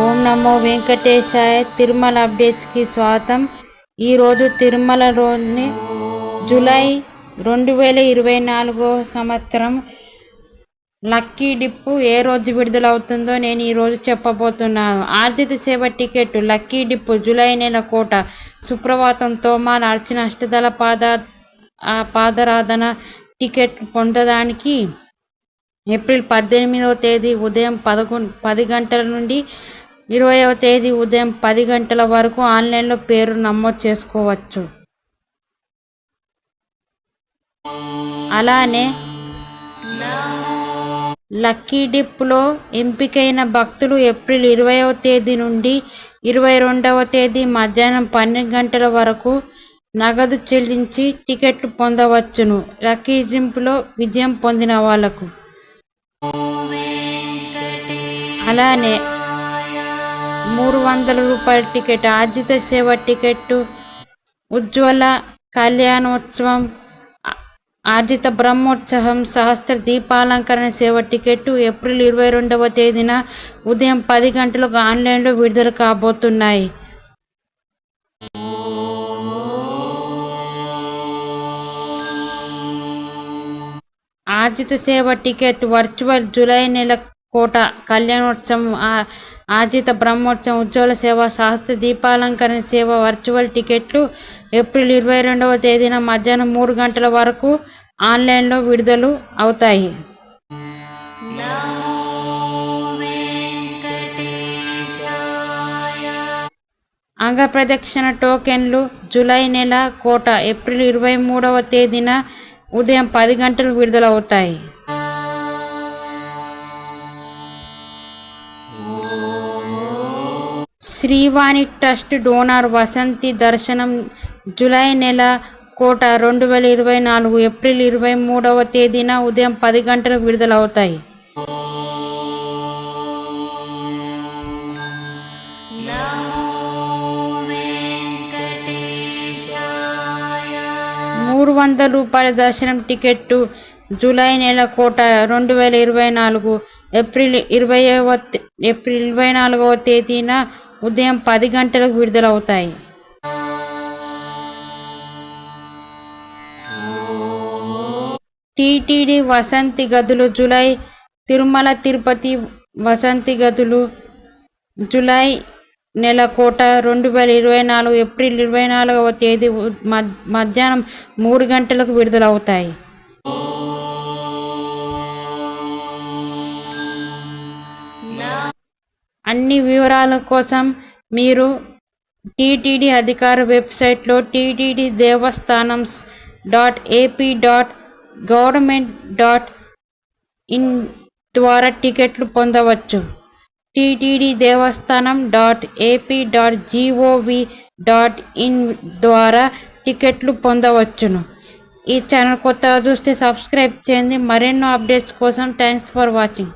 ఓం నమో వెంకటేశాయ తిరుమల అప్డేట్స్కి స్వాగతం. ఈరోజు తిరుమలలోని జూలై రెండు వేల ఇరవై నాలుగో సంవత్సరం లక్కీ డిప్పు ఏ రోజు విడుదలవుతుందో నేను ఈరోజు చెప్పబోతున్నాను. ఆర్జిత సేవ టికెట్ లక్కీ డిప్పు జూలై నెల కోట సుప్రభాతం తోమాల అర్చన అష్టదళ పాద పాదరాధన టికెట్ పొందడానికి ఏప్రిల్ పద్దెనిమిదవ తేదీ ఉదయం పదకొండు పది గంటల నుండి ఇరవైవ తేదీ ఉదయం పది గంటల వరకు ఆన్లైన్లో పేరు నమోదు చేసుకోవచ్చు. అలానే లక్కీ డిప్లో ఎంపికైన భక్తులు ఏప్రిల్ ఇరవైవ తేదీ నుండి ఇరవై రెండవ తేదీ మధ్యాహ్నం పన్నెండు గంటల వరకు నగదు చెల్లించి టికెట్లు పొందవచ్చును. లక్కీ జింపులో విజయం పొందిన వాళ్ళకు అలానే మూడు వందల రూపాయల టికెట్ ఆర్జిత సేవ టికెట్ ఉజ్వల కళ్యాణోత్సవం ఆర్జిత బ్రహ్మోత్సవం సహస్ర దీపాలంకరణ సేవ టికెట్ ఏప్రిల్ ఇరవై రెండవ తేదీన ఉదయం పది గంటలకు ఆన్లైన్లో విడుదల కాబోతున్నాయి. ఆర్జిత సేవ టికెట్ వర్చువల్ జూలై నెల కోట కళ్యాణోత్సవం ఆజిత బ్రహ్మోత్సవం ఉజ్వల సేవ శాస్త్ర దీపాలంకరణ సేవ వర్చువల్ టికెట్లు ఏప్రిల్ ఇరవై రెండవ తేదీన మధ్యాహ్నం మూడు గంటల వరకు ఆన్లైన్లో విడుదల అవుతాయి. అంగప్రదక్షిణ టోకెన్లు జూలై నెల కోట ఏప్రిల్ ఇరవై మూడవ తేదీన ఉదయం పది గంటలు విడుదలవుతాయి శ్రీవాణి ట్రస్ట్ డోనార్ వసంతి దర్శనం జూలై నెల కోట రెండు వేల ఇరవై నాలుగు ఏప్రిల్ ఇరవై మూడవ తేదీన ఉదయం పది గంటలకు విడుదలవుతాయి. మూడు వందల రూపాయల దర్శనం టికెట్టు జూలై నెల కోట రెండు వేల ఇరవై నాలుగు ఏప్రిల్ ఇరవై ఏప్రిల్ ఇరవై నాలుగవ తేదీన ఉదయం పది గంటలకు విడుదలవుతాయి. టిటిడి వసంతి గదులు జూలై తిరుమల తిరుపతి వసంతి గదులు జూలై నెల కోట రెండు వేల ఇరవై నాలుగు ఏప్రిల్ ఇరవై నాలుగవ తేదీ మధ్యాహ్నం మూడు గంటలకు విడుదలవుతాయి. అన్ని వివరాల కోసం మీరు టీటీడీ అధికార వెబ్సైట్లో TTD Devasthanam dot AP dot government dot in ద్వారా టికెట్లు పొందవచ్చు. TTD Devasthanam dot AP dot G O V dot in ద్వారా టికెట్లు పొందవచ్చును. ఈ ఛానల్ కొత్తగా చూస్తే సబ్స్క్రైబ్ చేయండి. మరెన్నో అప్డేట్స్ కోసం థ్యాంక్స్ ఫర్ వాచింగ్.